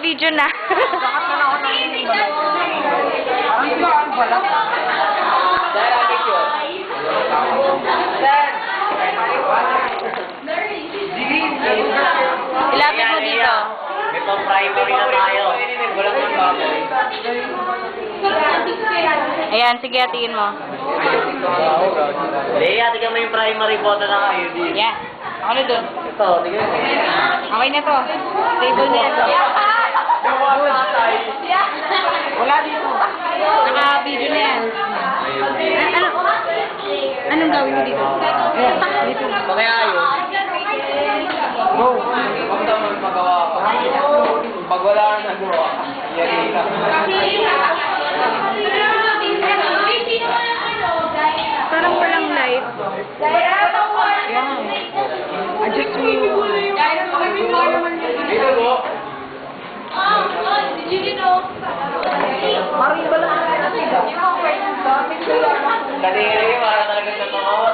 video na. Bakit na ako nang? Ilapit mo dito. May pang-primary na tayo. Walang ng baboy. Ayan, sige, hatiin mo. Leia, tignan mo yung primary photo ng IUD. Yan. Ako na. Ito, tignan mo. Okay na to. Stable na yan. Wala dito. Naka-video na yan. Ano? Anong gawin mo dito? Dito. Kaya ayun. Go. Huwag naman magawa ko. Pag wala kang nagawa, yan lang. Parang walang light. Yan. Adjust mo yung... Dito po. Kadiri, para talaga totoo.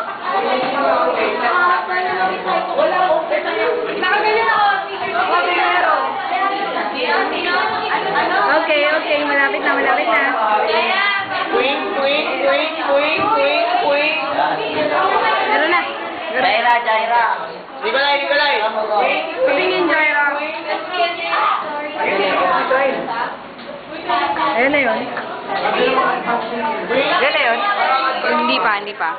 Wala ko. Nakaganyan ako. Okay, okay. Malapit na, malapit na. Queen, queen, queen, queen, queen, queen. Meron na. Jaira, Jaira. Nikolay, Nikolay. Tumingin, Jaira. Ayan na yun. Ayan na yun. Hindi pa, hindi pa.